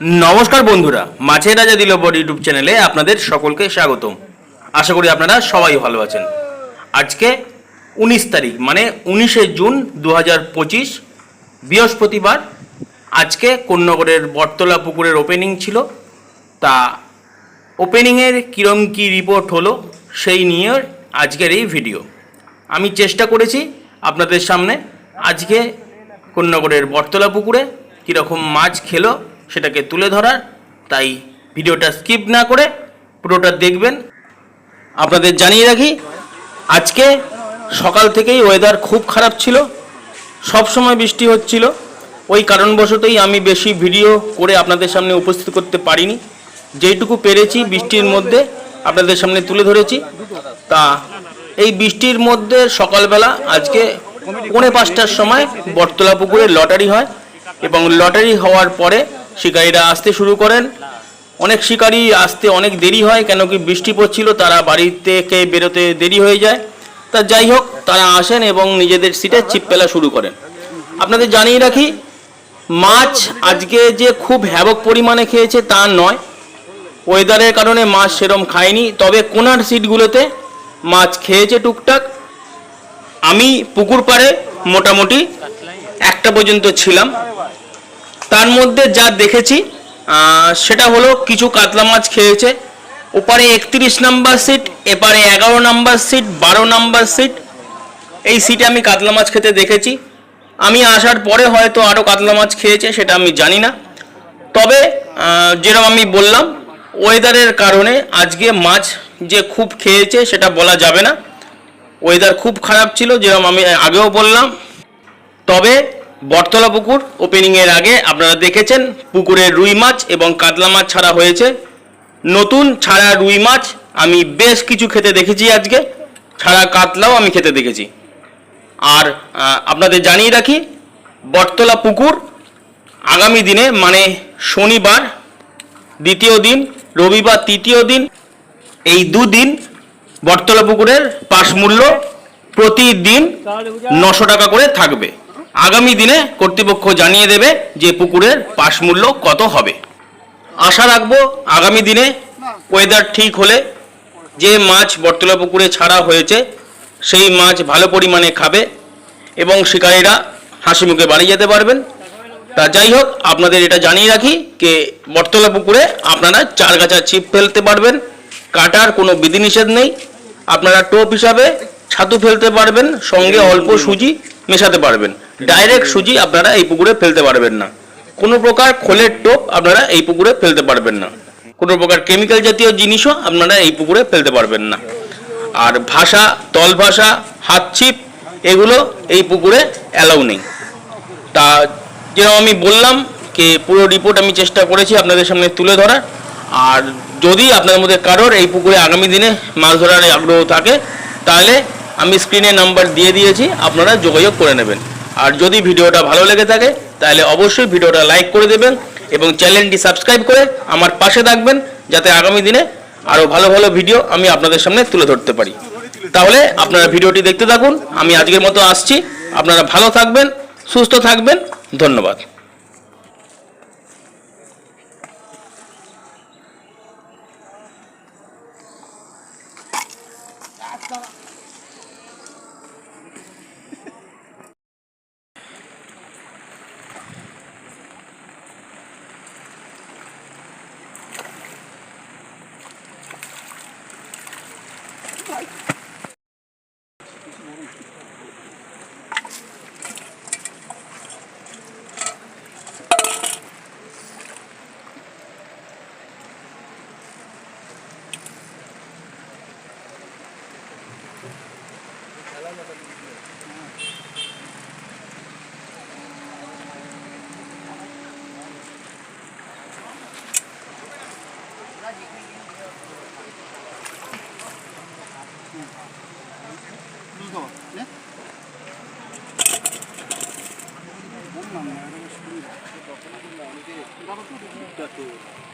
নমস্কার বন্ধুরা, মাছের রাজা দিল বড় ইউটিউব চ্যানেলে আপনাদের সকলকে স্বাগতম। আশা করি আপনারা সবাই ভালো আছেন। আজকে উনিশ তারিখ মানে উনিশে জুন দু হাজার পঁচিশ, বৃহস্পতিবার। আজকে কন্যগরের বটতলা পুকুরের ওপেনিং ছিল। তা ওপেনিংয়ের কীরম কী রিপোর্ট হলো, সেই নিয়ে আজকের এই ভিডিও আমি চেষ্টা করেছি আপনাদের সামনে আজকে কন্যাগড়ের বটতলা পুকুরে কীরকম মাছ খেলো সেটাকে তুলে ধরার, তাই ভিডিওটা স্কিপ না করে পুরোটা দেখবেন। আপনাদের জানিয়ে রাখি, আজকে সকাল থেকেই ওয়েদার খুব খারাপ ছিল, সব সময় বৃষ্টি হচ্ছিল। ওই কারণবশতই আমি বেশি ভিডিও করে আপনাদের সামনে উপস্থিত করতে পারিনি। যেইটুকু পেরেছি বৃষ্টির মধ্যে আপনাদের সামনে তুলে ধরেছি। তা এই বৃষ্টির মধ্যে সকালবেলা আজকে পৌনে পাঁচটার সময় বটতলা পুকুরে লটারি হয় এবং লটারি হওয়ার পরে শিকারীরা আসতে শুরু করেন। অনেক শিকারী আসতে অনেক দেরি হয়, কেন কি বৃষ্টি পড়ছিল, তারা বাড়ি থেকে বেরোতে দেরি হয়ে যায়। তা যাই হোক, তারা আসেন এবং নিজেদের সিটে চিপ পেলা শুরু করেন। আপনাদের জানিয়ে রাখি, মাছ আজকে যে খুব হ্যাবক পরিমাণে খেয়েছে তা নয়। ওয়েদারের কারণে মাছ সেরম খায়নি, তবে কোনার সিটগুলোতে মাছ খেয়েছে টুকটাক। আমি পুকুর পাড়ে মোটামুটি একটা পর্যন্ত ছিলাম। তার মধ্যে যা দেখেছি সেটা হলো কিছু কাতলা মাছ খেয়েছে। ওপারে একত্রিশ নাম্বার সিট এপারে এগারো নাম্বার সিট বারো নাম্বার সিট এই সিটে আমি কাতলা মাছ খেতে দেখেছি। আমি আসার পরে হয়তো আরও কাতলা মাছ খেয়েছে, সেটা আমি জানি না। তবে যেরকম আমি বললাম ওয়েদারের কারণে আজকে মাছ যে খুব খেয়েছে, সেটা বলা যাবে না। ওয়েদার খুব খারাপ ছিল, যেরকম আমি আগেও বললাম। তবে বটতলা পুকুর ওপেনিংয়ের আগে আপনারা দেখেছেন পুকুরে রুই মাছ এবং কাতলা মাছ ছাড়া হয়েছে। নতুন ছাড়া রুই মাছ আমি বেশ কিছু খেতে দেখেছি আজকে। ছাড়া কাতলাও আমি খেতে দেখেছি। আর আপনাদের জানিয়ে রাখি, বটতলা পুকুর আগামী দিনে মানে শনিবার, দ্বিতীয় দিন, রবিবার তৃতীয় দিন, এই দুদিন বটতলা পুকুরের পাশ মূল্য প্রতিদিন নশো টাকা করে থাকবে। আগামী দিনে কর্তৃপক্ষ জানিয়ে দেবে যে পুকুরের পাশ মূল্য কত হবে। আশা রাখব আগামী দিনে ওয়েদার ঠিক হলে যে মাছ বটতলা পুকুরে ছাড়া হয়েছে, সেই মাছ ভালো পরিমাণে খাবে এবং শিকারীরা হাসি মুখে বাড়ি যেতে পারবেন। তা যাই হোক, আপনাদের এটা জানিয়ে রাখি যে বটতলা পুকুরে আপনারা চার গাছা ছিপ ফেলতে পারবেন, কাটার কোনো বিধিনিষেধ নেই। আপনারা টোপ হিসাবে ছাতু ফেলতে পারবেন, সঙ্গে অল্প সুজি মেশাতে পারবেন। ডাইরেক্ট সুজি আপনারা এই পুকুরে ফেলতে পারবেন না। কোনো প্রকার খোলের টোপ আপনারা এই পুকুরে ফেলতে পারবেন না। কোনো প্রকার কেমিক্যাল জাতীয় জিনিসও আপনারা এই পুকুরে ফেলতে পারবেন না। আর ভাষা, তল ভাষা, হাত ছিপ, এগুলো এই পুকুরে অ্যালাউ নেই। তা যেরকম আমি বললাম যে পুরো রিপোর্ট আমি চেষ্টা করেছি আপনাদের সামনে তুলে ধরার। আর যদি আপনাদের মধ্যে কারোর এই পুকুরে আগামী দিনে মাছ ধরার আগ্রহ থাকে, তাহলে আমি স্ক্রিনে নাম্বার দিয়ে দিয়েছি, আপনারা যোগাযোগ করে নেবেন। আর যদি ভিডিওটা ভালো লেগে থাকে, তাহলে অবশ্যই ভিডিওটা লাইক করে দেবেন এবং চ্যানেলটি সাবস্ক্রাইব করে আমার পাশে থাকবেন, যাতে আগামী দিনে আরও ভালো ভালো ভিডিও আমি আপনাদের সামনে তুলে ধরতে পারি। তাহলে আপনারা ভিডিওটি দেখতে থাকুন, আমি আজকের মতো আসছি। আপনারা ভালো থাকবেন, সুস্থ থাকবেন, ধন্যবাদ। বললাম না, এটা বেশ সুবিধা।